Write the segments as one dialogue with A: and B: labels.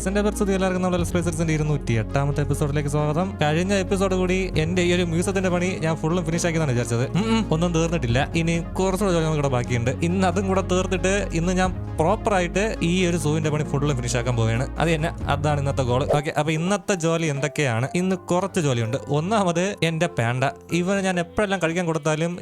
A: ഗൈസിന്റെ പരിസ്ഥിതി എല്ലാവർക്കും നമ്മുടെ എക്സ്പ്രസിന്റെ ഇരുന്നൂറ്റി എട്ടാമത്തെ എപ്പിസോഡിലേക്ക് സ്വാഗതം. കഴിഞ്ഞ എപ്പിസോഡ് കൂടി എന്റെ ഈ ഒരു മ്യൂസിയത്തിന്റെ പണി ഞാൻ ഫുള്ളും ഫിനിഷ് ആക്കിയെന്നാണ് വിചാരിച്ചത്. ഒന്നും തീർന്നിട്ടില്ല. ഇനി കുറച്ചുകൂടെ ജോലി കൂടെ ബാക്കിയുണ്ട്. ഇന്ന് അതും കൂടെ തീർത്തിട്ട് ഇന്ന് ഞാൻ പ്രോപ്പർ ആയിട്ട് ഈ ഒരു സൂവിന്റെ പണി ഫുള്ളും ഫിനിഷ് ആക്കാൻ പോവുകയാണ്. അത് തന്നെ അതാണ് ഇന്നത്തെ ഗോൾ ഓക്കെ അപ്പൊ ഇന്നത്തെ ജോലി എന്തൊക്കെയാണ്? ഇന്ന് കുറച്ച് ജോലിയുണ്ട്. ഒന്നാമത് എന്റെ പാണ്ട ഇവന് ഞാൻ എപ്പോഴെല്ലാം കഴിക്കാൻ കൊടുത്താലും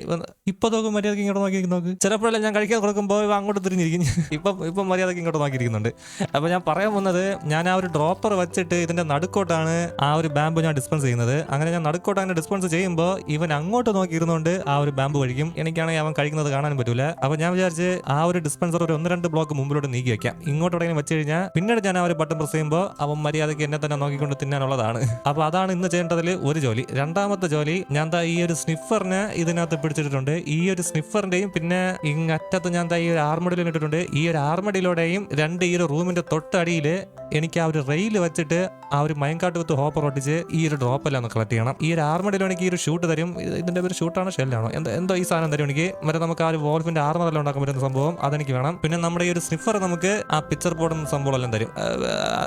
A: ഇപ്പൊ നോക്കും മര്യാദയ്ക്ക് ഇങ്ങോട്ട് നോക്കി നോക്ക്. ചിലപ്പോഴെല്ലാം ഞാൻ കഴിക്കാൻ കൊടുക്കുമ്പോൾ അങ്ങോട്ട് തിരിഞ്ഞിരിക്കും. ഇപ്പം ഇപ്പം മര്യാദയ്ക്ക് ഇങ്ങോട്ട് നോക്കിയിരിക്കുന്നുണ്ട്. അപ്പൊ ഞാൻ പറയാൻ വന്നത് ഞാൻ ആ ഒരു ഡ്രോപ്പർ വെച്ചിട്ട് ഇതിന്റെ നടുക്കോട്ടാണ് ആ ഒരു ബാമ്പു ഞാൻ ഡിസ്പെൻസ് ചെയ്യുന്നത്. അങ്ങനെ ഞാൻ നടുക്കോട്ട് അങ്ങനെ ഡിസ്പെൻസ് ചെയ്യുമ്പോൾ ഇവൻ അങ്ങോട്ട് നോക്കി ഇരുന്നുകൊണ്ട് ആ ഒരു ബാമ്പ് കഴിക്കും എനിക്കാണെങ്കിൽ അവൻ കഴിക്കുന്നത് കാണാൻ പറ്റൂല. അപ്പൊ ഞാൻ വിചാരിച്ച് ആ ഒരു ഡിസ്പെൻസർ ഒരു ഒന്ന് രണ്ട് ബ്ലോക്ക് മുമ്പിലോട്ട് നീക്കി വെക്കാം. ഇങ്ങോട്ട് എവിടെയെങ്കിലും വെച്ച് കഴിഞ്ഞാൽ പിന്നീട് ഞാൻ ആ ഒരു ബട്ടൺ പ്രസ് ചെയ്യുമ്പോൾ അവൻ മര്യാദയ്ക്ക് എന്നെ തന്നെ നോക്കിക്കൊണ്ട് തിന്നാനുള്ളതാണ്. അപ്പൊ അതാണ് ഇന്ന് ചെയ്യേണ്ടതിൽ ഒരു ജോലി. രണ്ടാമത്തെ ജോലി ഞാൻ ദാ ഈ ഒരു സ്നിഫറിനെ ഇതിനകത്ത് പിടിച്ചിട്ടുണ്ട് ഈ ഒരു സ്നിഫറിന്റെയും പിന്നെ ഇങ്ങറ്റത്ത് ഞാൻ ദാ ഈ ഒരു ആർമഡിയിൽ ഇട്ടിട്ടുണ്ട്. ഈ ഒരു ആർമഡിയിലൂടെയും രണ്ട് ഈ ഒരു റൂമിന്റെ തൊട്ടടിയിൽ എനിക്ക് ആ ഒരു റെയിൽ വെച്ചിട്ട് ആ ഒരു മയങ്കാട്ട് വിത്ത് ഹോപ്പർ ഒട്ടിച്ച് ഈ ഒരു ഡ്രോപ്പ് എല്ലാം ഒന്ന് കളക്ട് ചെയ്യണം. ഈ ഒരു എനിക്ക് ഈ ഒരു ഷൂട്ട് തരും. ഇത് ഇതിന്റെ പേര് ഷൂട്ടാണോ ഷെല്ലാണോ എന്തോ എന്തോ ഈ സാധനം തരും എനിക്ക്. മറ്റേ നമുക്ക് ആ ഒരു വോൾഫിന്റെ ആർമറെല്ലാം ഉണ്ടാക്കാൻ പറ്റുന്ന സംഭവം അതെനിക്ക് വേണം. പിന്നെ നമ്മുടെ ഈ ഒരു സ്നിഫർ നമുക്ക് ആ പിക്ചർ ബോർഡ് സംഭവം എല്ലാം തരും.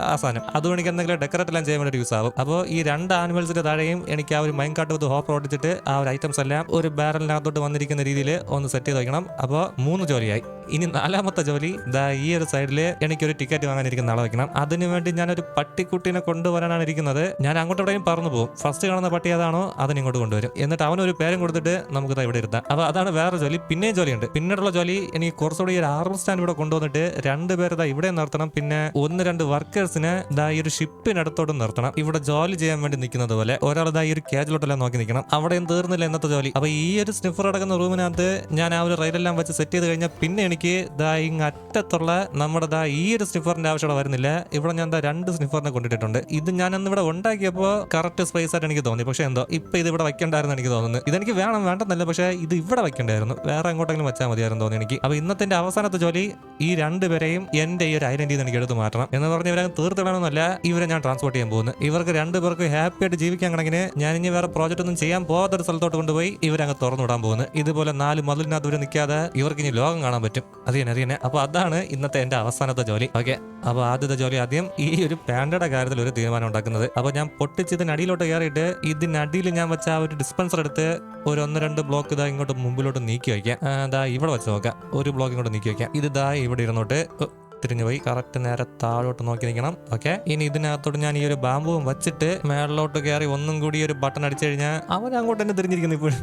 A: ആ, സാധനം. അതുകൊണ്ട് എന്തെങ്കിലും ഡെക്കറേറ്റ് എല്ലാം ചെയ്യാൻ വേണ്ടി യൂസ് ആവും. അപ്പോൾ ഈ രണ്ട് ആനിമൽസിന്റെ താഴെയും എനിക്ക് ആ ഒരു മയങ്കാട്ട് വിത്ത് ഹോപ്പർ ഒട്ടിച്ചിട്ട് ആ ഒരു ഐറ്റംസ് എല്ലാം ഒരു ബാരലിനകത്തോട്ട് വന്നിരിക്കുന്ന രീതിയിൽ ഒന്ന് സെറ്റ് ചെയ്ത് വെക്കണം. അപ്പോൾ മൂന്ന് ജോലിയായി. ഇനി നാലാമത്തെ ജോലി ദാ ഈ ഒരു സൈഡിൽ എനിക്കൊരു ടിക്കറ്റ് വാങ്ങാനിരിക്കുന്ന ആളെ വെക്കണം. അതിനു വേണ്ടി ഞാനൊരു പട്ടിക്കുട്ടീനെ കൊണ്ടുവരാനാണ് ഇരിക്കുന്നത്. ഞാൻ അങ്ങോട്ട് എവിടെയും പറഞ്ഞു പോകും. ഫസ്റ്റ് കാണുന്ന പട്ടി ഏതാണോ അതിന് ഇങ്ങോട്ട് കൊണ്ടുവരും. എന്നിട്ട് അവൻ ഒരു പേരും കൊടുത്തിട്ട് നമുക്ക് ഇവിടെ ഇരുത്താം. അപ്പോൾ അതാണ് വേറെ ജോലി. പിന്നെയും ജോലിയുണ്ട്. പിന്നീടുള്ള ജോലി എനിക്ക് കുറച്ചുകൂടി ഒരു ആർമർ സ്റ്റാൻഡ് ഇവിടെ കൊണ്ടുവന്നിട്ട് രണ്ട് പേര് ഇതാ ഇവിടെ നിർത്തണം. പിന്നെ ഒന്ന് രണ്ട് വർക്കേഴ്സിനെ ദാ ഈ ഒരു ഷിപ്പിനടുത്തോട്ട് നിർത്തണം. ഇവിടെ ജോലി ചെയ്യാൻ വേണ്ടി നിൽക്കുന്നത് പോലെ ഒരാൾ ഇതാ ഈ ഒരു കേജിലോട്ടെല്ലാം നോക്കി നിൽക്കണം. അവിടെയും തീർന്നില്ല ഇന്നത്തെ ജോലി. അപ്പൊ ഈ ഒരു സ്നിഫർ അടക്കുന്ന റൂമിനകത്ത് ഞാൻ ആ ഒരു റൈലെല്ലാം വെച്ച് സെറ്റ് ചെയ്ത് കഴിഞ്ഞാൽ പിന്നെ എനിക്ക് ദാ ഇങ് അറ്റത്തുള്ള നമ്മുടെ ദാ ഈ ഒരു സ്നിഫറിന്റെ ആവശ്യമുള്ള വരുന്നില്ല. ഇവിടെ ഞാൻ ദാ രണ്ട് സ്നിഫറിനെ കൊണ്ടിട്ടുണ്ട് ഇത് ഞാൻ അന്ന് ഇവിടെ ഉണ്ടാക്കിയപ്പോൾ കറക്റ്റ് സ്പേസ് ആയിട്ട് എനിക്ക് തോന്നി. പക്ഷേ എന്തോ ഇപ്പൊ ഇത് ഇവിടെ വെക്കണ്ടായിരുന്നു എനിക്ക് തോന്നുന്നു. ഇതെനിക്ക് വേണം വേണ്ടെന്നല്ല പക്ഷേ ഇത് ഇവിടെ വെക്കണ്ടായിരുന്നു. വേറെ എങ്ങോട്ടെങ്കിലും വെച്ചാൽ മതിയായിരുന്നു തോന്നി എനിക്ക്. അപ്പൊ ഇന്നത്തെ അവസാനത്തെ ജോലി ഈ രണ്ടുപേരെയും എന്റെ ഈ ഒരു ഐഡന്റിറ്റി എനിക്ക് എടുത്ത് മാറ്റണം എന്ന് പറഞ്ഞ് ഇവരെ തീർത്തിടണമെന്നല്ല ഇവരെ ഞാൻ ട്രാൻസ്പോർട്ട് ചെയ്യാൻ പോകുന്നു ഇവർക്ക് രണ്ടുപേർക്ക് ഹാപ്പി ആയിട്ട് ജീവിക്കാൻ കണക്കിന് ഞാൻ ഇനി വേറെ പ്രോജക്റ്റ് ഒന്നും ചെയ്യാൻ പോകാത്ത ഒരു സ്ഥലത്തോട്ട് കൊണ്ടുപോയി ഇവരങ്ങ് തുറന്നു വിടാൻ പോകുന്നു ഇതുപോലെ നാല് മതിലിനകത്ത് ഇവർ നിൽക്കാതെ ഇവർക്ക് ഇനി ലോകം കാണാൻ പറ്റും. അത് തന്നെ അത് തന്നെ അപ്പൊ അതാണ് ഇന്നത്തെ എന്റെ അവസാനത്തെ ജോലി. ഓക്കെ അപ്പോൾ ആദ്യത്തെ ജോലി ആദ്യം ഈ ഒരു പാൻഡയുടെ കാര്യത്തിൽ ഒരു തീരുമാനം ഉണ്ടാക്കുന്നത്. അപ്പൊ ഞാൻ പൊട്ടിച്ച് ഇതിനടിയിലോട്ട് കയറിയിട്ട് ഇതിനടിയിൽ ഞാൻ വെച്ച ആ ഒരു ഡിസ്പെൻസർ എടുത്ത് ഒരു ഒന്ന് രണ്ട് ബ്ലോക്ക് ഇതാ ഇങ്ങോട്ട് മുമ്പിലോട്ട് നീക്കി വയ്ക്കാം. ഇതാ ഇവിടെ വെച്ച് നോക്കാം. ഒരു ബ്ലോക്ക് ഇങ്ങോട്ട് നീക്കി വയ്ക്കാം. ഇത് ഇതാ ഇവിടെ ഇരുന്നോട്ട്. തിരിഞ്ഞു പോയി കറക്റ്റ് നേരെ താഴോട്ട് നോക്കി നിൽക്കണം. ഓക്കെ ഇനി ഇതിനകത്തോട്ട് ഞാൻ ഈ ഒരു ബാമ്പുവും വെച്ചിട്ട് മേളിലോട്ട് കയറി ഒന്നും കൂടി ഒരു ബട്ടൺ അടിച്ചു കഴിഞ്ഞാൽ അവൻ അങ്ങോട്ട് തന്നെ തിരിഞ്ഞിരിക്കുന്നു ഇപ്പോഴും.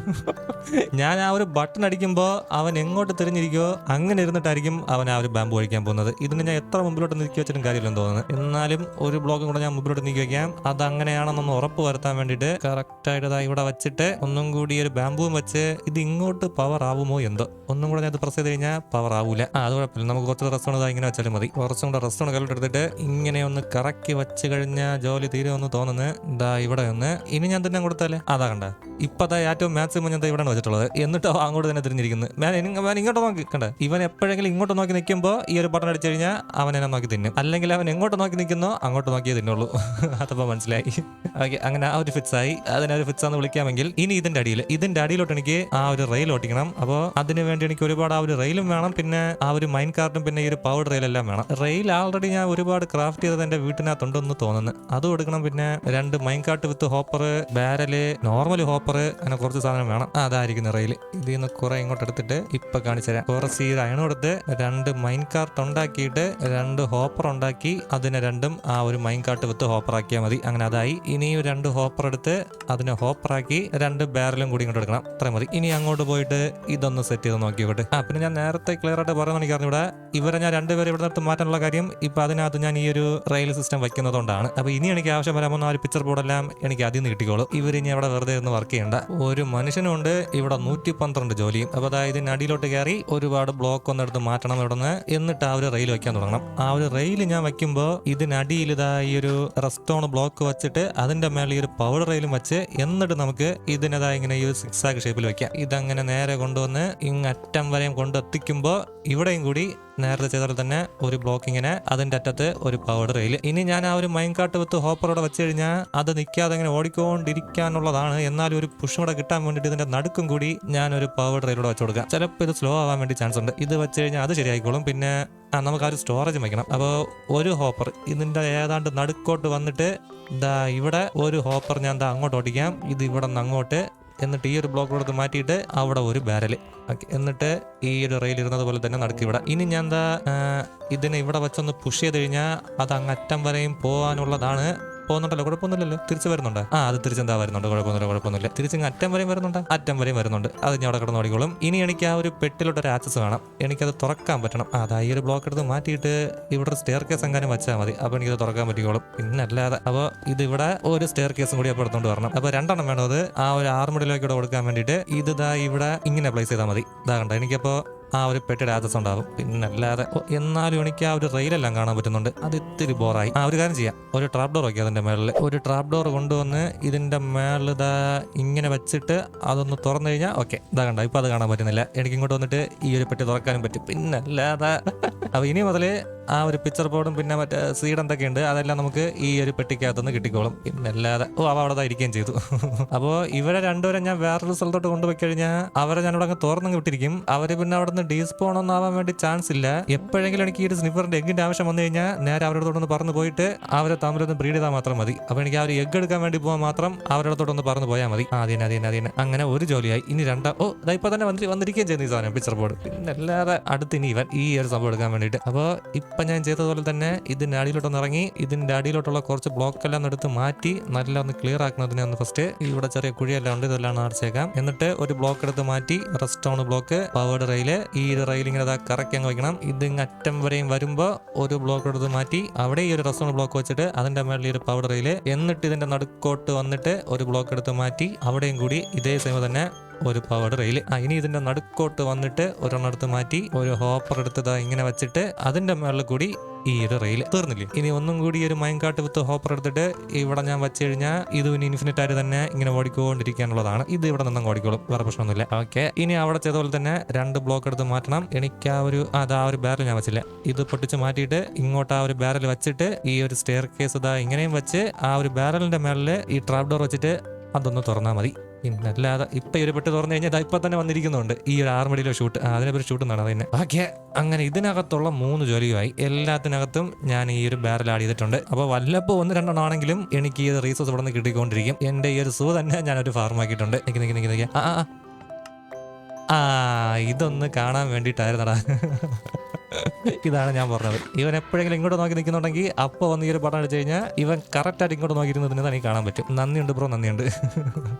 A: ഞാൻ ആ ഒരു ബട്ടൺ അടിക്കുമ്പോൾ അവൻ എങ്ങോട്ട് തിരിഞ്ഞിരിക്കുമോ അങ്ങനെ ഇരുന്നിട്ടായിരിക്കും അവൻ ആ ഒരു ബാമ്പു കഴിക്കാൻ പോകുന്നത്. ഇതിന് ഞാൻ എത്ര മുമ്പിലോട്ട് നീക്കി വെച്ചിട്ടും കാര്യമില്ലെന്ന് തോന്നുന്നു. എന്നാലും ഒരു ബ്ലോക്കും കൂടെ ഞാൻ മുമ്പിലോട്ട് നീക്കി വയ്ക്കാം അത് അങ്ങനെയാണെന്നൊന്ന് ഉറപ്പ് വരുത്താൻ വേണ്ടിയിട്ട് കറക്റ്റായിട്ട് ഇവിടെ വെച്ചിട്ട് ഒന്നും കൂടി ഒരു ബാമ്പുവും വെച്ച് ഇത് ഇങ്ങോട്ട് പവർ ആവുമോ എന്തോ. ഒന്നും കൂടെ ഞാൻ പ്രസ് ചെയ്ത് കഴിഞ്ഞാൽ പവർ ആവൂല. അത് കുഴപ്പമില്ല. നമുക്ക് കുറച്ച് റെസ്റ്റ് ഇങ്ങനെ വെച്ചാലും. മതി. കുറച്ചും കൂടെ റെസ്റ്റ് ഒന്ന് കല്ലെടുത്തിട്ട് ഇങ്ങനെ ഒന്ന് കറക്കി വെച്ച് കഴിഞ്ഞാൽ ജോലി തീരുമെന്ന് തോന്നുന്നു. ഇതാ ഇവിടെ ഒന്ന്. ഇനി ഞാൻ തന്നെ കൊടുത്താലേ? അതാ കണ്ട. ഇപ്പതാ ഏറ്റവും മാക്സിമം ഞാൻ ഇവിടെ വെച്ചിട്ടുള്ളത്. എന്നിട്ടോ അങ്ങോട്ട് തന്നെ തിരിഞ്ഞിരിക്കുന്നത് ഞാൻ ഇങ്ങോട്ട് നോക്കി. കണ്ട. ഇവൻ എപ്പോഴെങ്കിലും ഇങ്ങോട്ട് നോക്കി നിൽക്കുമ്പോൾ ഈ ഒരു ബട്ടൺ അടിച്ചു കഴിഞ്ഞാൽ അവൻ എന്നെ നോക്കി തിന്നും. അല്ലെങ്കിൽ അവൻ എങ്ങോട്ട് നോക്കി നിൽക്കുന്നോ അങ്ങോട്ട് നോക്കിയേ തിന്നുള്ളൂ. അതപ്പോൾ മനസ്സിലായി. ഓക്കെ അങ്ങനെ ആ ഒരു ഫിക്സ് ആയി. അതിനെ ഒരു ഫിക്സ് ആണെന്ന് വിളിക്കാമെങ്കിൽ ഇനി ഇതിന്റെ അടിയിൽ ഇതിന്റെ അടിയിലോട്ട് എനിക്ക് ആ ഒരു റെയിൽ ഓട്ടിക്കണം. അപ്പോൾ അതിന് വേണ്ടി എനിക്ക് ഒരുപാട് ആ ഒരു റെയിലും വേണം. പിന്നെ ആ ഒരു മൈൻ കാർട്ടും പിന്നെ ഈ ഒരു പവർ റെയിലെല്ലാം വേണം. റെയിൽ ആൾറെഡി ഞാൻ ഒരുപാട് ക്രാഫ്റ്റ് ചെയ്തത് എന്റെ വീട്ടിനകത്തുണ്ടെന്ന് തോന്നുന്നു. അത് എടുക്കണം. പിന്നെ രണ്ട് മൈൻകാട്ട് with hopper barrel normal hopper അങ്ങനെ കുറച്ച് സാധനം വേണം. അതായിരിക്കും റെയിൽ ഇതിൽ നിന്ന് കുറെ ഇങ്ങോട്ട് എടുത്തിട്ട് ഇപ്പൊ കാണിച്ചു തരാം. കുറച്ച് ഈ എടുത്ത് രണ്ട് മൈൻ കാർട്ട് ഉണ്ടാക്കിയിട്ട് രണ്ട് ഹോപ്പർ ഉണ്ടാക്കി അതിനെ രണ്ടും ആ ഒരു മൈൻ കാർട്ട് വിത്ത് ഹോപ്പർ ആക്കിയാൽ മതി. അങ്ങനെ അതായി. ഇനി രണ്ട് ഹോപ്പർ എടുത്ത് അതിനെ ഹോപ്പർ ആക്കി രണ്ട് ബാരലും കൂടി ഇങ്ങോട്ട് എടുക്കണം. അത്രയും മതി. ഇനി അങ്ങോട്ട് പോയിട്ട് ഇതൊന്ന് സെറ്റ് ചെയ്ത് നോക്കിയോട്ടെ ആ പിന്നെ ഞാൻ നേരത്തെ ക്ലിയർ ആയിട്ട് പറയുന്ന എനിക്ക് അറിഞ്ഞൂടെ ഇവരെ ഞാൻ രണ്ടുപേരും ഇവിടെ നിർത്തി മാറ്റാനുള്ള കാര്യം ഇപ്പൊ അതിനകത്ത് ഞാൻ ഈ ഒരു റെയിൽ സിസ്റ്റം വെക്കുന്നതുകൊണ്ടാണ് അപ്പോൾ ഇനി എനിക്ക് ആവശ്യം വരാമെന്ന ആ ഒരു പിക്ചർ ബോർഡെല്ലാം എനിക്ക് ആദ്യം നിന്ന് കിട്ടിക്കോളും. ഇവർ ഇനി അവിടെ വെറുതെ ഇരുന്ന് വർക്ക് ചെയ്യേണ്ട. ഒരു മനുഷ്യനുണ്ട് ഇവിടെ നൂറ്റി പന്ത്രണ്ട് ജോലിയും. അപ്പോൾ അതായത് അടിയിലോട്ട് കയറി ഒരുപാട് ബ്ലോക്ക് ഒന്ന് എടുത്ത് മാറ്റണം ഇവിടെ എന്നിട്ട് ആ ഒരു റെയിൽ വെക്കാൻ തുടങ്ങണം. ആ ഒരു റെയിൽ ഞാൻ വെക്കുമ്പോൾ ഇതിനടിയിൽ ഇതാ ഈ ഒരു റെസ്റ്റോൺ ബ്ലോക്ക് വെച്ചിട്ട് അതിന്റെ മേളിൽ ഈ ഒരു പവർ റെയിലും വെച്ച് എന്നിട്ട് നമുക്ക് ഇതിനതാ ഇങ്ങനെ ഈ ഒരു സിക്സ് ഷേപ്പിൽ വെക്കാം ഇതങ്ങനെ നേരെ കൊണ്ടുവന്ന് ഇങ്ങറ്റം വരെയും കൊണ്ടെത്തിക്കുമ്പോൾ ഇവിടെയും കൂടി നേരത്തെ ചെയ്ത പോലെ തന്നെ ഒരു ബ്ലോക്കിങ്ങിനെ അതിന്റെ അറ്റത്ത് ഒരു പൗഡർ റെയിൽ ഇനി ഞാൻ ആ ഒരു മൈൻകാട്ട് വിത്ത് ഹോപ്പറോടെ വെച്ച് കഴിഞ്ഞാൽ അത് നിൽക്കാതെ ഇങ്ങനെ ഓടിക്കൊണ്ടിരിക്കാനുള്ളതാണ്. എന്നാലും ഒരു പുഷ് കൂടെ കിട്ടാൻ വേണ്ടിയിട്ട് ഇതിന്റെ നടുക്കും കൂടി ഞാൻ ഒരു പൗഡർ റെയിലൂടെ വെച്ച് കൊടുക്കാം. ചിലപ്പോൾ ഇത് സ്ലോ ആവാൻ വേണ്ടി ചാൻസ് ഉണ്ട്. ഇത് വെച്ച് കഴിഞ്ഞാൽ അത് ശരിയായിക്കോളും. പിന്നെ ആ നമുക്ക് ആ ഒരു സ്റ്റോറേജ് വയ്ക്കണം അപ്പോൾ ഒരു ഹോപ്പർ ഇതിന്റെ ഏതാണ്ട് നടുക്കോട്ട് വന്നിട്ട് ഇതാ ഇവിടെ ഒരു ഹോപ്പർ ഞാൻ ദാ അങ്ങോട്ട് ഓടിക്കാം. ഇത് ഇവിടെ നിന്ന് അങ്ങോട്ട് എന്നിട്ട് ഈ ഒരു ബ്ലോക്ക് കൊടുത്ത് മാറ്റിയിട്ട് അവിടെ ഒരു ബാരൽ ഓക്കെ എന്നിട്ട് ഈ ഒരു റെയിൽ ഇരുന്നത് പോലെ തന്നെ നടക്കി ഇവിടെ ഇനി ഞാൻ എന്താ ഇതിനെ ഇവിടെ വെച്ചൊന്ന് പുഷ് ചെയ്ത് കഴിഞ്ഞാൽ അത് അങ്ങ് അറ്റം വരെയും പോകാനുള്ളതാണ് പോകുന്നുണ്ടല്ലോ കുഴപ്പമൊന്നുമില്ലല്ലോ. തിരിച്ചു വരുന്നുണ്ട്. ആ അത് തിരിച്ചെന്താ വരുന്നുണ്ട്? കുഴപ്പമൊന്നുമില്ല കുഴപ്പമൊന്നുമില്ല. തിരിച്ച് അറ്റം വരെയും വരുന്നുണ്ട്. അറ്റം വരെയും വരുന്നുണ്ട്. അത് ഞാൻ അവിടെ കിടന്ന് ഓടിക്കോളും. ഇനി എനിക്ക് ആ ഒരു പെട്ടിലോട്ട് ഒരു ആക്സസ് വേണം. എനിക്കത് തുറക്കാൻ പറ്റണം. അതാ ഈ ഒരു ബ്ലോക്ക് എടുത്ത് മാറ്റിയിട്ട് ഇവിടെ സ്റ്റെയർ കേസ് എങ്ങാനും വെച്ചാൽ മതി. അപ്പോൾ എനിക്കത് തുറക്കാൻ പറ്റിക്കോളും. പിന്നെ അല്ലാതെ അപ്പോൾ ഇത് ഇവിടെ ഒരു സ്റ്റെയർ കേസും കൂടി അപ്പോൾ എടുത്തോണ്ട് വരണം. അപ്പോൾ രണ്ടെണ്ണം വേണം അത്. ആ ഒരു ആറുമുടിയിലേക്ക് ഇവിടെ കൊടുക്കാൻ വേണ്ടിയിട്ട് ഇത് ദാ ഇവിടെ ഇങ്ങനെ പ്ലേസ് ചെയ്താൽ മതി. ഇതാ കണ്ട ആ ഒരു പെട്ടിയുടെ ആക്സസ് ഉണ്ടാവും. പിന്നെ അല്ലാതെ എന്നാലും എനിക്ക് ആ ഒരു റെയിലെല്ലാം കാണാൻ പറ്റുന്നുണ്ട്. അത് ഇത്തിരി ബോറായി. ആ ഒരു കാര്യം ചെയ്യാം. ഒരു ട്രാപ്പ് ഡോർ വയ്ക്കുക അതിന്റെ മേളിൽ ഒരു ട്രാപ്പ് ഡോർ കൊണ്ടുവന്ന് ഇതിന്റെ മേളിൽ ഇതാ ഇങ്ങനെ വെച്ചിട്ട് അതൊന്ന് തുറന്നു കഴിഞ്ഞാൽ ഓക്കെ. ഇതാ കണ്ട ഇപ്പം അത് കാണാൻ പറ്റുന്നില്ല. എനിക്ക് ഇങ്ങോട്ട് വന്നിട്ട് ഈ ഒരു പെട്ടി തുറക്കാനും പറ്റും. പിന്നെ അല്ലാതെ അപ്പം ഇനി മുതൽ ആ ഒരു പിക്ചർ ബോർഡും പിന്നെ മറ്റേ സീഡ് എന്തൊക്കെ ഉണ്ട് അതെല്ലാം നമുക്ക് ഈ ഒരു പെട്ടിക്കകത്തുനിന്ന് കിട്ടിക്കോളും. പിന്നെ അല്ലാതെ ഓ അവ അവിടെ ഇരിക്കുകയും ചെയ്തു. അപ്പോൾ ഇവരെ രണ്ടുപേരെ ഞാൻ വേറൊരു സ്ഥലത്തോട്ട് കൊണ്ടുപോയി കഴിഞ്ഞാൽ അവരെ ഞാൻ ഇവിടെ അങ്ങ് തുറന്നു വിട്ടിരിക്കും. അവർ പിന്നെ അവിടെ നിന്ന് ആവാൻ വേണ്ടി ചാൻസ് ഇല്ല. എപ്പോഴെങ്കിലും എനിക്ക് ഈ ഒരു സ്നിഫറിന്റെ എഗ്ഗിന്റെ ആവശ്യം വന്നു കഴിഞ്ഞാൽ നേരെ അവരോടൊന്ന് പറഞ്ഞു പോയിട്ട് അവരെ തമ്മിലൊന്ന് ബ്രീഡ് ചെയ്താൽ മാത്രം മതി. അപ്പോൾ എനിക്ക് ആ ഒരു എഗ്ഗ് എടുക്കാൻ വേണ്ടി പോകാൻ മാത്രം അവരുടെ പറഞ്ഞു പോയാൽ മതി. അതിനെ അതിനെ അതിനെ അങ്ങനെ ഒരു ജോലിയായി. ഇനി രണ്ടാം ഓ ഇപ്പൊ തന്നെ വന്നിരിക്കുകയും ചെയ്യുന്നു ഈ സാധനം പിക്ചർ ബോർഡ് പിന്നെ അല്ലാതെ അടുത്ത് ഇനി ഇവൻ ഈ ഒരു സംഭവം എടുക്കാൻ വേണ്ടിയിട്ട്. അപ്പോൾ ഇപ്പൊ ഞാൻ ചെയ്തതുപോലെ തന്നെ ഇതിന്റെ അടിയിലോട്ടൊന്ന് ഇറങ്ങി ഇതിന്റെ അടിയിലോട്ടുള്ള കുറച്ച് ബ്ലോക്ക് എല്ലാം എടുത്ത് മാറ്റി നല്ല ഒന്ന് ക്ലിയർ ആക്കുന്നതിനെ ഒന്ന് ഫസ്റ്റ് ഇവിടെ ചെറിയ കുഴിയെല്ലാം ഉണ്ട് ഇതെല്ലാം അടച്ചേക്കാം. എന്നിട്ട് ഒരു ബ്ലോക്ക് എടുത്ത് മാറ്റി റെസ്റ്റോൺ ബ്ലോക്ക് പവേർഡ് റെയിൽ ഈ ഒരു റെയിൽ ഇങ്ങനെ കറക്റ്റ് അങ്ങ് വെക്കണം. ഇത് അറ്റം വരെയും വരുമ്പോൾ ഒരു ബ്ലോക്ക് എടുത്ത് മാറ്റി അവിടെ ഈ ഒരു റെസ്റ്റോൺ ബ്ലോക്ക് വെച്ചിട്ട് അതിന്റെ മേളിൽ ഒരു പവേർഡ് റെയിൽ എന്നിട്ട് ഇതിന്റെ നടുക്കോട്ട് വന്നിട്ട് ഒരു ബ്ലോക്ക് എടുത്ത് മാറ്റി അവിടെയും കൂടി ഇതേ സെയിം തന്നെ ഒരു പൗഡർ റെയിൽ ആ ഇനി ഇതിന്റെ നടുക്കോട്ട് വന്നിട്ട് ഒരെണ്ണം എടുത്ത് മാറ്റി ഒരു ഹോപ്പർ എടുത്ത് ഇങ്ങനെ വെച്ചിട്ട് അതിന്റെ മേളിൽ കൂടി ഈ ഒരു റെയിൽ തീർന്നില്ലേ? ഇനി ഒന്നും കൂടി ഒരു മൈൻകാട്ട് വിത്ത് ഹോപ്പർ എടുത്തിട്ട് ഇവിടെ ഞാൻ വെച്ച് കഴിഞ്ഞാൽ ഇത് ഇനി ഇൻഫിനിറ്റ് ആയിട്ട് തന്നെ ഇങ്ങനെ ഓടിക്കൊണ്ടിരിക്കാനുള്ളതാണ്. ഇത് ഇവിടെ നിന്നും ഓടിക്കോളും വേറെ പ്രശ്നമൊന്നുമില്ല. ഓക്കെ ഇനി അവിടെ ചെയ്തപോലെ തന്നെ രണ്ട് ബ്ലോക്ക് എടുത്ത് മാറ്റണം. എനിക്ക് ആ ഒരു അത് ആ ഒരു ബാരൽ ഞാൻ വെച്ചില്ല. ഇത് പൊട്ടിച്ച് മാറ്റിയിട്ട് ഇങ്ങോട്ട് ആ ഒരു ബാരൽ വെച്ചിട്ട് ഈ ഒരു സ്റ്റെയർ കേസ് ഇതാ ഇങ്ങനെയും വെച്ച് ആ ഒരു ബാരലിന്റെ മേളിൽ ഈ ട്രാപ്പ് ഡോർ വെച്ചിട്ട് അതൊന്ന് തുറന്നാൽ മതി. അല്ലാതെ ഇപ്പൊ ഇവർ പെട്ട് തുറന്നു കഴിഞ്ഞാൽ ഇപ്പൊ തന്നെ വന്നിരിക്കുന്നുണ്ട്. ഈ ഒരു ആറുമടിയിലെ ഷൂട്ട് അതിനെ പേര് ഷൂട്ട് എന്നാണ് അതിനെ ഓക്കെ അങ്ങനെ ഇതിനകത്തുള്ള മൂന്ന് ജോലിയുമായി എല്ലാത്തിനകത്തും ഞാൻ ഈ ഒരു ബാരൽ ആഡ് ചെയ്തിട്ടുണ്ട്. അപ്പോൾ വല്ലപ്പോൾ ഒന്ന് രണ്ടെണ്ണം ആണെങ്കിലും എനിക്ക് ഈ റീസോഴ്സ് ഇവിടെ നിന്ന് കിട്ടിക്കൊണ്ടിരിക്കും. എന്റെ ഈ ഒരു സൂ തന്നെ ഞാൻ ഒരു ഫാർമാക്കിയിട്ടുണ്ട് നിക്ക് നിക്ക് നിക്ക് നിക്ക്. ആ ആ, ആ. ആ ഇതൊന്ന് കാണാൻ വേണ്ടിയിട്ടായിരുന്നടാ. ഇതാണ് ഞാൻ പറഞ്ഞത്. ഇവൻ എപ്പോഴെങ്കിലും ഇങ്ങോട്ട് നോക്കി നിൽക്കുന്നുണ്ടെങ്കിൽ അപ്പോൾ വന്ന് ഈ ഒരു പടം അടിച്ചു കഴിഞ്ഞാൽ ഇവൻ കറക്റ്റായിട്ട് ഇങ്ങോട്ട് നോക്കിയിരുന്നതിന് തന്നെ കാണാൻ പറ്റും. നന്ദിയുണ്ട് ബ്രോ നന്ദിയുണ്ട്.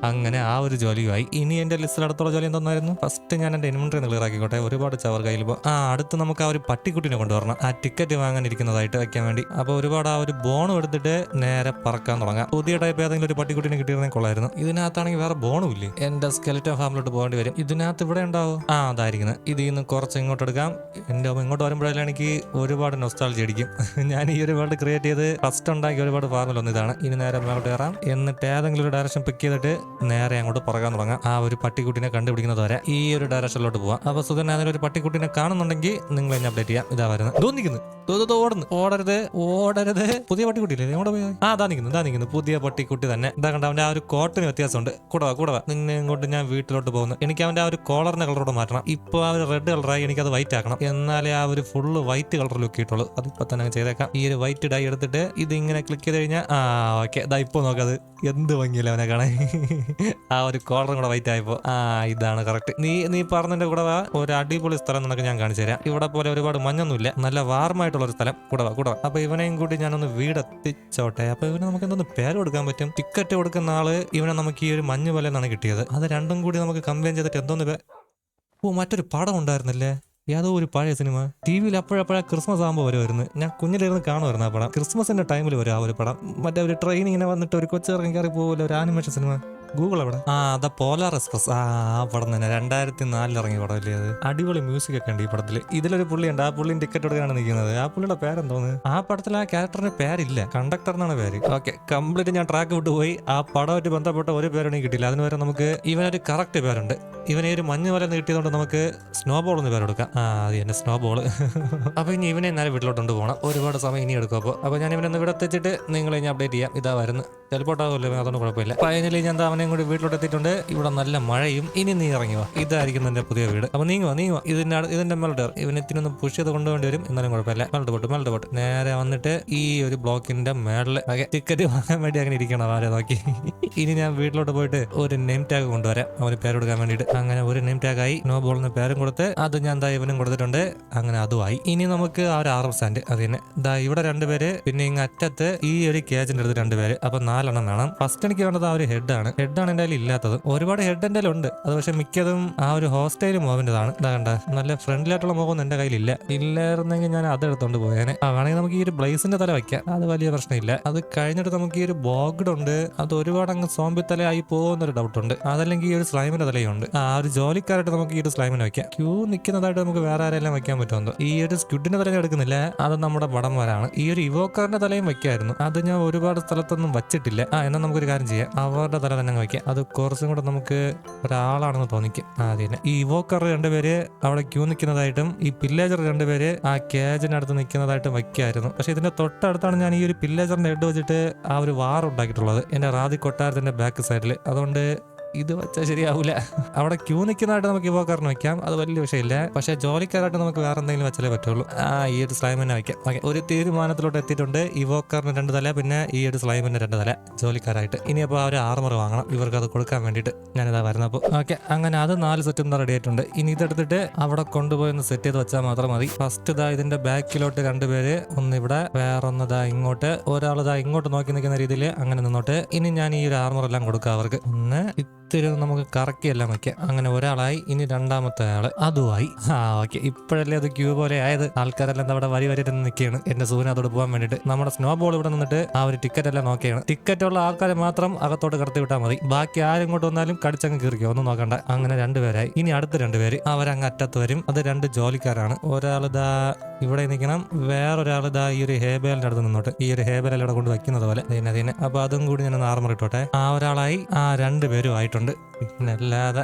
A: അങ്ങനെ ആ ഒരു ജോലിയുമായി. ഇനി എന്റെ ലിസ്റ്റിൽ അടുത്തുള്ള ജോലി എന്തോന്നായിരുന്നു? ഫസ്റ്റ് ഞാൻ എന്റെ ഇൻവെന്ററി ക്ലിയർ ആക്കിക്കോട്ടെ. ഒരുപാട് ചവർ കയ്യിൽ ആ അടുത്ത് നമുക്ക് ആ ഒരു പട്ടിക്കുട്ടിനെ കൊണ്ടുവരണം. ആ ടിക്കറ്റ് വാങ്ങാനിരിക്കുന്നതായിട്ട് വെക്കാൻ വേണ്ടി. അപ്പോൾ ഒരുപാട് ആ ഒരു ബോണും എടുത്തിട്ട് നേരെ പറക്കാൻ തുടങ്ങാം. പുതിയ ടൈപ്പ് ഏതെങ്കിലും ഒരു പട്ടിക്കുട്ടിനെ കിട്ടിയിരുന്നെങ്കിൽ കൊള്ളായിരുന്നു. ഇതിനകത്താണെങ്കിൽ വേറെ ബോണും ഇല്ലേ? എന്റെ സ്കെലറ്റൻ ഫാമിലോട്ട് പോകേണ്ടി വരും. ഇതിനകത്ത് ഇവിടെ ഉണ്ടാവും? ആ അതായിരിക്കുന്നത്. ഇതിൽ നിന്ന് കുറച്ച് ഇങ്ങോട്ട് എടുക്കാം. എന്റെ അമ്മ ഇങ്ങോട്ട് വരുമ്പോഴെല്ലാം എനിക്ക് ഒരുപാട് നൊസ്റ്റാൾജി അടിക്കും. ഞാൻ ഈ ഒരു വേൾഡ് ക്രിയേറ്റ് ചെയ്ത് ഫസ്റ്റ് ഉണ്ടാക്കിയ ഒരുപാട് ഫാർമിലൊന്നും ഇതാണ്. ഇനി നേരെ അങ്ങോട്ട് കയറാം. എന്നിട്ട് ഏതെങ്കിലും ഒരു ഡയറക്ഷൻ പിക്ക് ചെയ്തിട്ട് നേരെ അങ്ങോട്ട് പറക്കാൻ തുടങ്ങാം. ആ ഒരു പട്ടിക്കുട്ടിനെ കണ്ടുപിടിക്കുന്നത് വരെ ഈ ഒരു ഡയറക്ഷനിലോട്ട് പോവാം. അപ്പൊ സുധൻ അതിൽ ഒരു പട്ടിക്കുട്ടിനെ കാണുന്നുണ്ടെങ്കിൽ നിങ്ങൾ എന്നെ അപ്ഡേറ്റ് ചെയ്യാം. ഇതാ വരുന്നത്. തോന്നിക്കുന്നു ഓടുന്നു. ഓടരുത് ഓടരുത്. പുതിയ പട്ടിക്കുട്ടിയില്ലേ? എവിടെ പോയി ആ ദാ നിൽക്കുന്നു ദാ നിൽക്കുന്നു പുതിയ പട്ടിക്കുട്ടി തന്നെ. ഇതാ കണ്ട അവന്റെ ആ ഒരു കോട്ടിന് വ്യത്യാസമുണ്ട്. കൂടവാ കൂടവാ കൂടെ നിന്നെ ഇങ്ങോട്ട് ഞാൻ വീട്ടിലോട്ട് പോകുന്നു. എനിക്ക് അവന്റെ ആ ഒരു കോളറിന്റെ കളറോട് മാറ്റണം. ഇപ്പൊ ആ ഒരു റെഡ് കളറായി എനിക്ക് അത് വൈറ്റ് ആക്കണം. എന്നാലേ ആ ഒരു ഫുള്ള് വൈറ്റ് കളർ ലുക്ക് കിട്ടുള്ളൂ അതിപ്പോ തന്നെ ചെയ്തേക്കാം. ഈ ഒരു വൈറ്റ് ഡൈ എടുത്തിട്ട് ഇത് ഇങ്ങനെ ക്ലിക്ക് ചെയ്ത് കഴിഞ്ഞാൽ ആ ഓക്കെ ഇതാ ഇപ്പൊ നോക്കത് എന്ത് ഭംഗിയില്ല അവനെ കാണാൻ. ആ ഒരു കോളറും കൂടെ വൈറ്റ് ആയപ്പോ. ആ ഇതാണ് കറക്റ്റ് നീ നീ പറഞ്ഞതിന്റെ കൂടെ വാ. ഒരു അടിപൊളി സ്ഥലം നിനക്ക് ഞാൻ കാണിച്ചു തരാം. ഇവിടെ പോലെ ഒരുപാട് മഞ്ഞൊന്നുമില്ല. നല്ല വാർമായിട്ടുള്ള ഒരു സ്ഥലം. കൂടെ വാ കൂടെ വാ. അപ്പൊ ഇവനെയും കൂടി ഞാനൊന്ന് വീടെത്തിച്ചോട്ടെ. അപ്പൊ ഇവന് നമുക്ക് എന്തൊന്ന് പേര് കൊടുക്കാൻ പറ്റും? ടിക്കറ്റ് കൊടുക്കുന്ന ആൾ ഇവനെ നമുക്ക് ഈ ഒരു മഞ്ഞ് പോലെ എന്നാണ് കിട്ടിയത്. അത് രണ്ടും കൂടി നമുക്ക് കമ്പയിൻ ചെയ്തിട്ട് എന്തോന്ന് ഓ മറ്റൊരു പടം ഉണ്ടായിരുന്നില്ലേ? ഏതോ ഒരു പഴയ സിനിമ. ടി വിയിൽ അപ്പോഴപ്പോഴാ ക്രിസ്മസ് ആകുമ്പോൾ വരുമായിരുന്നു ഞാൻ കുഞ്ഞിലിരുന്ന് കാണുമായിരുന്നു ആ പടം. ക്രിസ്മസിന്റെ ടൈമിൽ വരും ആ ഒരു പടം. മറ്റേ ഒരു ട്രെയിൻ ഇങ്ങനെ വന്നിട്ട് ഒരു കൊച്ചിറങ്ങി കയറി പോകില്ല ഒരു ആനിമേഷൻ സിനിമ ഗൂഗിൾ എവിടെ ആ അതാ പോലാർ എക്സ്പ്രസ് ആ ആ പടം തന്നെ. രണ്ടായിരത്തി നാലിൽ ഇറങ്ങിയ പടമല്ലേ അത്. അടിപൊളി മ്യൂസിക് ഒക്കെ ഉണ്ട് ഈ പടത്തിൽ ഇതിലൊരു പുള്ളിയുണ്ട്. ആ പുള്ളിയും ടിക്കറ്റ് എടുക്കാനാണ് നിൽക്കുന്നത്. ആ പുള്ളിയുടെ പേരെന്തോന്ന് ആ പടത്തിൽ ആ ക്യാരക്ടറിന് പേരില്ല. കണ്ടക്ടർ എന്നാണ് പേര്. ഓക്കെ കംപ്ലീറ്റ് ഞാൻ ട്രാക്ക് വിട്ടുപോയി. ആ പടമായിട്ട് ബന്ധപ്പെട്ട ഒരു പേരൊന്നും കിട്ടില്ല അതിന് വരെ നമുക്ക് ഇവനൊരു കറക്റ്റ് പേരുണ്ട്. ഇവനെ ഒരു മഞ്ഞ് വല നീട്ടിയതുകൊണ്ട് നമുക്ക് സ്നോബോൾ എന്ന് പേരെടുക്കാം ആ അത് തന്നെ സ്നോബോൾ അപ്പോൾ ഇനി ഇവനെ എന്നാലും വീട്ടിലോട്ട് കൊണ്ടുപോകണം ഒരുപാട് സമയം ഇനി എടുക്കും അപ്പോൾ അപ്പോൾ ഞാൻ ഇവനെ ഇവിടെ എത്തിച്ചിട്ട് നിങ്ങളെ ഇനി അപ്ഡേറ്റ് ചെയ്യാം. ഇതാ വരുന്നു. ചിലപ്പോൾ ഉണ്ടാവുമല്ലോ അതുകൊണ്ട് കുഴപ്പമില്ല. ഫൈനലി ഞാൻ അവനെയും കൂടി വീട്ടിലോട്ട് എത്തിയിട്ടുണ്ട്. ഇവിടെ നല്ല മഴയും. ഇനി നീ ഇറങ്ങിയോ ഇതായിരിക്കും എന്റെ പുതിയ വീട്. അപ്പോൾ നീങ്ങുവാ നീങ്ങുവാ ഇതിന്റെ ഇതിന്റെ മെൽഡർ ഇവനെത്തിനൊന്ന് പുഷ് ചെയ്ത് കൊണ്ടുപോകേണ്ടി വരും. എന്നാലും കുഴപ്പമില്ല. Melt pot melt pot. നേരെ വന്നിട്ട് ഈ ഒരു ബ്ലോക്കിന്റെ മേളിൽ ടിക്കറ്റ് വാങ്ങാൻ വേണ്ടി അങ്ങനെ ഇരിക്കണം ആരെ നോക്കി. ഇനി ഞാൻ വീട്ടിലോട്ട് പോയിട്ട് ഒരു നെയിം ടാഗ് കൊണ്ടുവരാം. അവന് പേര് വേണ്ടിയിട്ട്. അങ്ങനെ ഒരു നെയിം ടാഗ് ആയി നോ ബോൾ എന്ന പേരും കൊടുത്ത് അത് ഞാൻ ദാ ഇവനും കൊടുത്തിട്ടുണ്ട്. അങ്ങനെ അതുമായി ഇനി നമുക്ക് ആ ഒരു ആറ് സ്റ്റാൻഡ് അത് തന്നെ. ദാ ഇവിടെ രണ്ടുപേര് പിന്നെ ഇങ്ങ് അറ്റത്ത് ഈ ഒരു കേജിന്റെ അടുത്ത് രണ്ടുപേര് അപ്പൊ നാലെണ്ണം വേണം. ഫസ്റ്റ് എനിക്ക് വേണ്ടത് ആ ഒരു ഹെഡ് ആണ്. ഹെഡ് ആണ് എന്റെ ഇല്ലാത്തത്. ഒരുപാട് ഹെഡ് എന്റെ ഉണ്ട് അത് പക്ഷെ മിക്കതും ആ ഒരു ഹോസ്റ്റൈൽ മോവിന്റേതാണ് ഇതാ കണ്ട? നല്ല ഫ്രണ്ട്ലി ആയിട്ടുള്ള മുഖം എന്റെ കയ്യിലില്ല ഇല്ലായിരുന്നെങ്കിൽ ഞാൻ അത് എടുത്തോണ്ട് പോയേനെ. ആ വേണമെങ്കിൽ നമുക്ക് ഈ ഒരു ബ്ലേസിന്റെ തല വെക്കാം. അത് വലിയ പ്രശ്നമില്ല. അത് കഴിഞ്ഞിട്ട് നമുക്ക് ഈ ഒരു ബോഗ്ഡ് ഉണ്ട്. അത് ഒരുപാട് അങ്ങ് സോംബി തലയായി പോകുന്ന ഒരു ഡൗട്ട് ഉണ്ട്. അതല്ലെങ്കിൽ ഈ ഒരു സ്ലൈമിന്റെ തലയുണ്ട് ഒരു ജോലിക്കാരായിട്ട് നമുക്ക് ഈ ഒരു സ്ലൈമിനെ വെക്കാം ക്യൂ നിൽക്കുന്നതായിട്ട് നമുക്ക് വേറെ ആരെല്ലാം വെക്കാൻ പറ്റുമോ ഈ ഒരു സ്ക്വിഡിന്റെ തലയും എടുക്കുന്നില്ല. അത് നമ്മുടെ വടംവരാണ്. ഈ ഒരു ഇവോക്കറിന്റെ തലയും വെക്കായിരുന്നു അത് ഞാൻ ഒരുപാട് സ്ഥലത്തൊന്നും വെച്ചിട്ടില്ല. ആ എന്നാൽ നമുക്കൊരു കാര്യം ചെയ്യാം. അവരുടെ തല തന്നെ വെക്കാം അത് കുറച്ചും കൂടെ നമുക്ക് ഒരാളാണെന്ന് തോന്നിക്കും. ആ തന്നെ. ഈ ഇവോക്കർ രണ്ടുപേര് അവിടെ ക്യൂ നിൽക്കുന്നതായിട്ടും ഈ പില്ലേജർ രണ്ടുപേര് ആ കേജിനടുത്ത് നിൽക്കുന്നതായിട്ടും വെക്കായിരുന്നു പക്ഷെ ഇതിന്റെ തൊട്ടടുത്താണ് ഞാൻ ഈ ഒരു പില്ലേജറിന്റെ ഹെഡ് വെച്ചിട്ട് ആ ഒരു വാർ ഉണ്ടാക്കിയിട്ടുള്ളത്. എന്റെ റാദി കൊട്ടാരത്തിന്റെ ബാക്ക് സൈഡിൽ അതുകൊണ്ട് ഇത് വെച്ചാൽ ശരിയാവൂല. അവിടെ ക്യൂ നിൽക്കുന്നതായിട്ട് നമുക്ക് ഇവോക്കാരനെ വയ്ക്കാം അത് വലിയ വിഷയമില്ല. പക്ഷേ ജോലിക്കാരായിട്ട് നമുക്ക് വേറെ എന്തെങ്കിലും വെച്ചാലേ പറ്റുള്ളൂ. ആ ഈ ഒരു സ്ലൈമിനെ വയ്ക്കാം ഓക്കെ ഒരു തീരുമാനത്തിലോട്ട് എത്തിയിട്ടുണ്ട്. ഇവോക്കാറിന് രണ്ട് തല പിന്നെ ഈ ഒരു സ്ലൈമിന് രണ്ട് തല ജോലിക്കാരായിട്ട്. ഇനി അപ്പോൾ ആ ഒരു ആർമർ വാങ്ങണം. ഇവർക്ക് അത് കൊടുക്കാൻ വേണ്ടിയിട്ട് ഞാനിതാ വരുന്നപ്പോൾ ഓക്കെ അങ്ങനെ അത് നാല് സെറ്റും റെഡി ആയിട്ടുണ്ട്. ഇനി ഇതെടുത്തിട്ട് അവിടെ കൊണ്ടുപോയി ഒന്ന് സെറ്റ് ചെയ്ത് വെച്ചാൽ മാത്രം മതി. ഫസ്റ്റ് ഇതാ ഇതിന്റെ ബാക്കിലോട്ട് രണ്ടുപേര് ഒന്ന് ഇവിടെ വേറൊന്ന് ഇതാ ഇങ്ങോട്ട്. ഒരാൾ ഇതാ ഇങ്ങോട്ട് നോക്കി നിൽക്കുന്ന രീതിയിൽ അങ്ങനെ നിന്നോട്ട്. ഇനി ഞാൻ ഈ ഒരു ആർമർ എല്ലാം കൊടുക്കാം അവർക്ക്. ഒന്ന് ഇത്തിരി നമുക്ക് കറക്കി എല്ലാം വെക്കാം. അങ്ങനെ ഒരാളായി ഇനി രണ്ടാമത്തെ ആൾ അതുമായി. ആ ഓക്കെ. ഇപ്പോഴല്ലേ അത് ക്യൂ പോലെ ആയത്? ആൾക്കാരെല്ലാം അവിടെ വരി വരി നിന്ന് നിൽക്കുകയാണ്. എന്റെ സൂര്യൻ അതോട് പോകാൻ വേണ്ടിയിട്ട്. നമ്മുടെ സ്നോ ബോൾ ഇവിടെ നിന്നിട്ട് ആ ഒരു ടിക്കറ്റ് എല്ലാം നോക്കിയാണ്. ടിക്കറ്റ് ഉള്ള ആൾക്കാരെ മാത്രം അകത്തോട്ട് കടത്തി വിട്ടാൽ മതി. ബാക്കി ആരും ഇങ്ങോട്ട് വന്നാലും കടിച്ചങ്ങ് കീറിക്കോ. ഒന്നും നോക്കണ്ട. അങ്ങനെ രണ്ടുപേരായി. ഇനി അടുത്ത രണ്ടുപേര്. അവരങ്ങ് അറ്റത്ത് വരും. അത് രണ്ട് ജോലിക്കാരാണ്. ഒരാൾ ഇതാ ഇവിടെ നിൽക്കണം. വേറൊരാൾ ഇതാ ഈ ഒരു ഹേബേലിന്റെ അടുത്ത് നിന്നോട്ട്. ഈ ഒരു ഹേബേൽ ഇവിടെ കൊണ്ട് വെക്കുന്നത് പോലെ. അതിനെ അതിനെ അപ്പൊ അതും കൂടി ഞാൻ ഒന്ന് ആർമറിട്ടോട്ടെ ആ ഒരാളായി. ആ രണ്ടുപേരും ആയിട്ടുണ്ട്. പിന്നെ അല്ലാതെ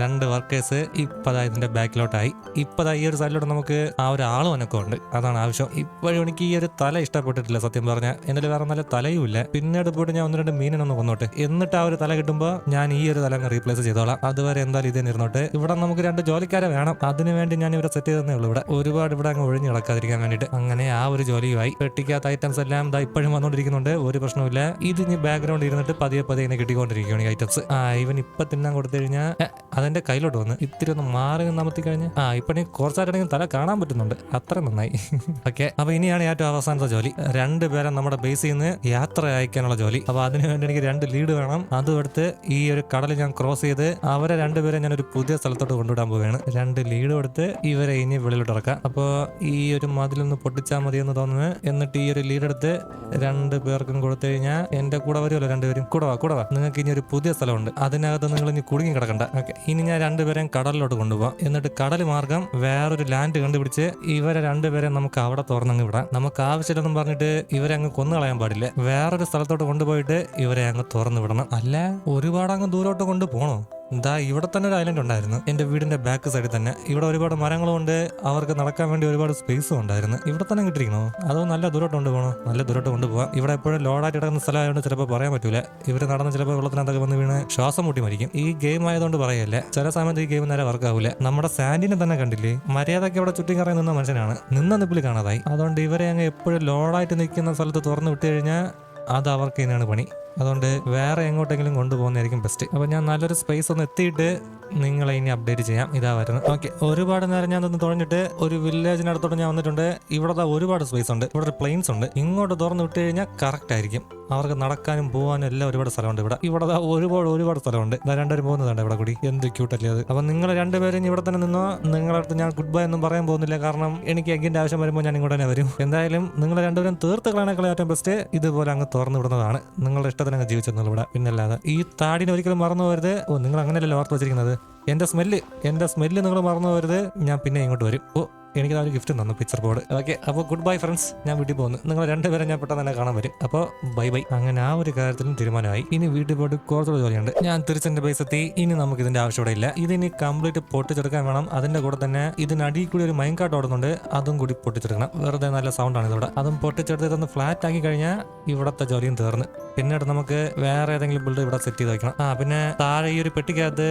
A: രണ്ട് വർക്കേഴ്സ് ഇപ്പതാ ഇതിന്റെ ബാക്കിലോട്ടായി. ഇപ്പതാ ഈ ഒരു സൈഡിലോട്ട് നമുക്ക് ആ ഒരു ആളും ഉണ്ട് അതാണ് ആവശ്യം. ഇപ്പോഴും എനിക്ക് ഈ ഒരു തല ഇഷ്ടപ്പെട്ടിട്ടില്ല സത്യം പറഞ്ഞാൽ എന്നിൽ വേറെ നല്ല തലയും ഇല്ല. പിന്നീട് പോയിട്ട് ഞാൻ ഒന്ന് രണ്ട് മീനിനൊന്ന് കൊന്നോട്ടെ. എന്നിട്ട് ആ ഒരു തല കിട്ടുമ്പോൾ ഞാൻ ഈ ഒരു തല അങ്ങ് റീപ്ലേസ് ചെയ്തോളാം. അതുവരെ എന്തായാലും ഇതേ നിന്നോട്ട് ഇവിടെ നമുക്ക് രണ്ട് ജോലിക്കാരെ വേണം. അതിനുവേണ്ടി ഞാൻ ഇവിടെ സെറ്റ് ചെയ്തതന്നേ ഉള്ളൂ ഇവിടെ. ഒരുപാട് ഇവിടെ അങ്ങ് ഒഴിഞ്ഞു കിടക്കാതിരിക്കാൻ വേണ്ടിയിട്ട്. അങ്ങനെ ആ ഒരു ജോലിയുമായി. പെട്ടിക്കാത്ത ഐറ്റംസ് എല്ലാം ദാ ഇപ്പോഴും വന്നുകൊണ്ടിരിക്കുന്നുണ്ട് ഒരു പ്രശ്നമില്ല ഇത് ഇനി ബാക്ക്ഗ്രൗണ്ട് ഇരുന്നിട്ട് പതിയെ പതിയെ ഇങ്ങനെ കിട്ടിക്കൊണ്ടിരിക്കുകയാണ് ഈ ആ ഇവൻ ഇപ്പൊ തിന്നാൻ കൊടുത്തു കഴിഞ്ഞാൽ അതെന്റെ കയ്യിലോട്ട് വന്ന് ഇത്തിരി ഒന്ന് മാറി നമത്തി കഴിഞ്ഞ് ആ ഇപ്പൊ ഇനി കുറച്ചായിട്ടാണെങ്കിൽ തല കാണാൻ പറ്റുന്നുണ്ട്. അത്ര നന്നായി. ഓക്കെ അപ്പൊ ഇനിയാണ് ഏറ്റവും അവസാനത്തെ ജോലി. രണ്ടുപേരെ നമ്മുടെ ബേസിൽ നിന്ന് യാത്ര അയക്കാനുള്ള ജോലി. അപ്പൊ അതിനു വേണ്ടി എനിക്ക് രണ്ട് ലീഡ് വേണം. അതും എടുത്ത് ഈ ഒരു കടൽ ഞാൻ ക്രോസ് ചെയ്ത് അവരെ രണ്ടുപേരെ ഞാൻ ഒരു പുതിയ സ്ഥലത്തോട്ട് കൊണ്ടുവിടാൻ പോവുകയാണ്. രണ്ട് ലീഡ് കൊടുത്ത് ഇവരെ ഇനി വെളിയിലോട്ട് ഇറക്കാം. അപ്പോൾ ഈ ഒരു മതിലൊന്ന് പൊട്ടിച്ചാൽ മതി എന്ന് തോന്നുന്നു. എന്നിട്ട് ഈ ഒരു ലീഡ് എടുത്ത് രണ്ട് പേർക്കും കൊടുത്തു കഴിഞ്ഞാൽ എന്റെ കൂടെ വരുമല്ലോ രണ്ടുപേരും. കൂടെ വാ കൂടെ വാ. നിങ്ങൾക്ക് ഇനി ഒരു പുതിയ സ്ഥലമുണ്ട് അതിനകത്ത് നിങ്ങൾ ഇനി കുടുങ്ങി കിടക്കണ്ട. ഓക്കെ. ഇനി ഞാൻ രണ്ടുപേരെയും കടലിലോട്ട് കൊണ്ടുപോകാം എന്നിട്ട് കടൽ മാർഗം വേറൊരു ലാൻഡ് കണ്ടുപിടിച്ച് ഇവരെ രണ്ടുപേരെ നമുക്ക് അവിടെ തുറന്നങ്ങ് വിടാം. നമുക്ക് ആവശ്യമില്ലെന്നും പറഞ്ഞിട്ട് ഇവരെ അങ്ങ് കൊന്നുകളയാൻ പാടില്ല. വേറൊരു സ്ഥലത്തോട്ട് കൊണ്ടുപോയിട്ട് ഇവരെ അങ്ങ് തുറന്നു വിടണം. അല്ല ഒരുപാട് അങ്ങ് ദൂരോട്ട് കൊണ്ടുപോകണോ ദാ ഇവിടെ തന്നെ ഒരു ഐലൻഡ് ഉണ്ടായിരുന്നു. എന്റെ വീടിന്റെ ബാക്ക് സൈഡിൽ തന്നെ. ഇവിടെ ഒരുപാട് മരങ്ങളും ഉണ്ട്. അവർക്ക് നടക്കാൻ വേണ്ടി ഒരുപാട് സ്പേസും ഉണ്ടായിരുന്നു. ഇവിടെ തന്നെ കിട്ടിയിരിക്കണോ? അതോ നല്ല ദൂരോട്ട് കൊണ്ടുപോകണോ നല്ല ദൂരോട്ട് കൊണ്ടുപോകാം ഇവിടെ എപ്പോഴും ലോഡായിട്ട് കിടക്കുന്ന സ്ഥലമായതുകൊണ്ട് ചിലപ്പോൾ പറയാൻ പറ്റൂല. ഇവർ നടന്ന് ചിലപ്പോൾ വെള്ളത്തിനകത്തൊക്കെ വന്ന് വീണ് ശ്വാസം മുട്ടി മരിക്കും. ഈ ഗെയിം ആയതുകൊണ്ട് പറയല്ലേ. ചില സമയത്ത് ഈ ഗെയിം നേരെ വർക്ക് ആവില്ല നമ്മുടെ സാൻഡിനെ തന്നെ കണ്ടില്ലേ? മര്യാദയ്ക്ക് അവിടെ ചുറ്റി കറങ്ങി നിന്ന മനുഷ്യനാണ്. നിന്ന നിപ്പിൽ കാണാതായി. അതുകൊണ്ട് ഇവരെ അങ്ങ് എപ്പോഴും ലോഡായിട്ട് നിൽക്കുന്ന സ്ഥലത്ത് തുറന്നു വിട്ട് കഴിഞ്ഞാൽ അത് അവർക്ക് തന്നെയാണ് പണി. അതുകൊണ്ട് വേറെ എങ്ങോട്ടെങ്കിലും കൊണ്ടുപോകുന്നതായിരിക്കും ബെസ്റ്റ് അപ്പോൾ ഞാൻ നല്ലൊരു സ്പേസ് ഒന്ന് എത്തിയിട്ട് നിങ്ങളെ ഇനി അപ്ഡേറ്റ് ചെയ്യാം. ഇതാ വരുന്നത്. ഓക്കെ ഒരുപാട് നേരം ഞാൻ ഒന്ന് തുഴഞ്ഞിട്ട് ഒരു വില്ലേജിനടുത്തോട്ട് ഞാൻ വന്നിട്ടുണ്ട്. ഇവിടെ ഒരുപാട് സ്പേസ് ഉണ്ട്. ഇവിടെ പ്ലെയിൻസ് ഉണ്ട്. ഇങ്ങോട്ട് തുറന്ന് വിട്ട് കഴിഞ്ഞാൽ കറക്റ്റ് ആയിരിക്കും. അവർക്ക് നടക്കാനും പോകാനും എല്ലാം ഒരുപാട് സ്ഥലമുണ്ട് ഇവിടെ. ഇവിടെ ഒരുപാട് ഒരുപാട് സ്ഥലമുണ്ട്. ഇതാ രണ്ടുപേരും പോകുന്നതാണ് ഇവിടെ കൂടി. എന്ത് ക്യൂട്ടല്ലേ അത്. അപ്പം നിങ്ങൾ രണ്ടുപേരും ഇവിടെ തന്നെ നിന്നോ? നിങ്ങളുടെ അടുത്ത് ഞാൻ ഗുഡ് ബൈ ഒന്നും പറയാൻ പോകുന്നില്ല. കാരണം എനിക്ക് എഗ്ഗിന്റെ ആവശ്യം വരുമ്പോൾ ഞാൻ ഇങ്ങോട്ട് തന്നെ വരും. എന്തായാലും നിങ്ങൾ രണ്ടുപേരും തീർത്ത് കളയണേക്കാൾ ഏറ്റവും ബെസ്റ്റ് ഇതുപോലെ അങ്ങ് തുറന്നു വിടുന്നതാണ് നിങ്ങളുടെ ഇഷ്ടത്തിന് അങ്ങ് ജീവിച്ചെന്നുള്ളൂ ഇവിടെ. പിന്നല്ലാതെ ഈ താടിനെ ഒരിക്കലും മറന്നു പോകരുത്. ഓ നിങ്ങൾ അങ്ങനെയല്ലല്ലോ ഓർത്ത് വെച്ചിരിക്കുന്നത്. എന്റെ സ്മെല്ല് എന്റെ സ്മെല്ല് നിങ്ങൾ മറന്നു പോകരുത്. ഞാൻ പിന്നെ ഇങ്ങോട്ട് വരും. ഓ എനിക്ക് ഒരു ഗിഫ്റ്റ് തന്നു പിക്ചർ ബോർഡ് ഓക്കെ അപ്പോൾ ഗുഡ് ബൈ ഫ്രണ്ട്സ് ഞാൻ വീട്ടിൽ പോകുന്നു. നിങ്ങൾ രണ്ടുപേരും ഞാൻ പെട്ടെന്ന് തന്നെ കാണാൻ വരും. അപ്പോൾ ബൈ ബൈ അങ്ങനെ ആ ഒരു കാര്യത്തിലും തീരുമാനമായി. ഇനി വീട്ടിൽ ബോർഡ് കുറച്ചുകൂടെ ജോലിയുണ്ട് ഞാൻ തിരിച്ചെന്റെ ബേസ് എത്തി. ഇനി നമുക്ക് ഇതിന്റെ ആവശ്യമൂടെ ഇല്ല. ഇതിനി കംപ്ലീറ്റ് പൊട്ടിച്ചെടുക്കാൻ വേണം. അതിന്റെ കൂടെ തന്നെ ഇതിനടിയിൽ കൂടി ഒരു മൈൻ കാർഡ് ഓടുന്നുണ്ട്. അതും കൂടി പൊട്ടിച്ചെടുക്കണം. വെറുതെ നല്ല സൗണ്ടാണ് ഇതോടെ അതും പൊട്ടിച്ചെടുത്ത് ഇതൊന്ന് ഫ്ലാറ്റ് ആക്കി കഴിഞ്ഞാൽ ഇവിടത്തെ ജോലിയും തീർന്ന്. പിന്നീട് നമുക്ക് വേറെ ഏതെങ്കിലും ബിൽഡ് ഇവിടെ സെറ്റ് ചെയ്ത് വെക്കണം. ആ പിന്നെ താഴെ ഈ ഒരു പെട്ടിക്കകത്ത്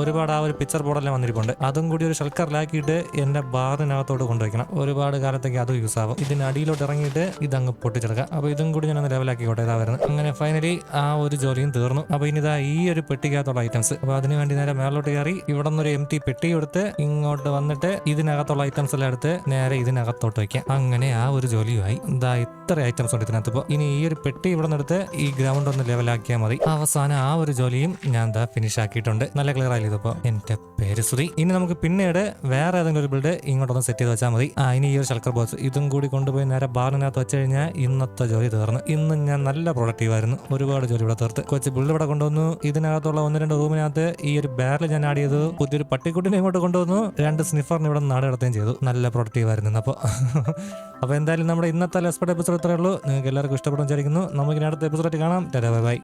A: ഒരുപാട് ആ ഒരു പിക്ചർ ബോർഡെല്ലാം വന്നിരിപ്പുണ്ട്. അതും കൂടി ഒരു ഷൽക്കറിലാക്കിയിട്ട് എന്റെ ബാറിനകത്തോട്ട് കൊണ്ടുവയ്ക്കണം ഒരുപാട് കാലത്തേക്ക് അത് യൂസ് ആവും. ഇതിന് അടിയിലോട്ട് ഇറങ്ങിയിട്ട് ഇതങ്ങ് പൊട്ടിച്ചെടുക്കാം അപ്പൊ ഇതും കൂടി ഞാൻ ലെവലാക്കിക്കോട്ടെ ഇതാ വരുന്നത്. അങ്ങനെ ഫൈനലി ആ ഒരു ജോലിയും തീർന്നു. അപ്പൊ ഇനി ഇതാ ഈ ഒരു പെട്ടിക്കകത്തുള്ള ഐറ്റംസ് അപ്പൊ അതിന് വേണ്ടി നേരെ മേലോട്ട് കയറി ഇവിടെ നിന്നൊരു എം ടി പെട്ടി എടുത്ത് ഇങ്ങോട്ട് വന്നിട്ട് ഇതിനകത്തുള്ള ഐറ്റംസ് എല്ലാം എടുത്ത് നേരെ ഇതിനകത്തോട്ട് വയ്ക്കാം അങ്ങനെ ആ ഒരു ജോലിയുമായി ഇതാ ഇത്ര ഐറ്റംസ് ഉണ്ട് ഇതിനകത്ത്. ഇനി ഈ ഒരു പെട്ടി ഇവിടെ നിന്ന് എടുത്ത് ഈ ഗ്രൗണ്ട് ഒന്ന് ലെവലാക്കിയാൽ മതി. അവസാനം ആ ഒരു ജോലിയും ഞാൻ ദാ ഫിനിഷ് ആക്കിയിട്ടുണ്ട്. നല്ല ക്ലിയർ ആയില്ല ഇതിപ്പോ? എന്റെ പേര് ശ്രീ ഇനി നമുക്ക് പിന്നീട് വേറെ ഏതെങ്കിലും ഒരു ബിൽഡ് ഇങ്ങോട്ടൊന്ന് സെറ്റ് ചെയ്ത് വെച്ചാൽ മതി. ആ ഇനി ഈ ഒരു ശൽക്കർ ബോക്സ് ഇതും കൂടി കൊണ്ടുപോയി നേരെ ബാറിനകത്ത് വെച്ച് കഴിഞ്ഞാൽ ഇന്നത്തെ ജോലി തീർന്നു. ഇന്ന് ഞാൻ നല്ല പ്രൊഡക്റ്റീവ് ആയിരുന്നു. ഒരുപാട് ജോലി ഇവിടെ തീർത്ത്. കൊച്ചു ബിൽഡ് ഇവിടെ കൊണ്ടുവന്നു. ഇതിനകത്തുള്ള ഒന്ന് രണ്ട് റൂമിനകത്ത് ഈ ഒരു ബാറിൽ ഞാൻ ആഡ് ചെയ്തു. പുതിയൊരു പട്ടിക്കുട്ടിനെ ഇങ്ങോട്ട് കൊണ്ടുവന്നു. രണ്ട് സ്നിഫറിനെ ഇവിടെ നാട് നടത്തുകയും ചെയ്തു. നല്ല പ്രൊഡക്റ്റീവ് ആയിരുന്നു അപ്പോൾ അപ്പോൾ എന്തായാലും നമ്മുടെ ഇന്നത്തെ ലെസ്പെഡ് എപ്പിസോഡ് ഇത്രയേ ഉള്ളൂ. നിങ്ങൾക്ക് എല്ലാവർക്കും ഇഷ്ടപ്പെടും വിചാരിക്കുന്നു. നമുക്ക് ഇനി അടുത്ത എപ്പിസോഡ് കാണാം. Bye bye.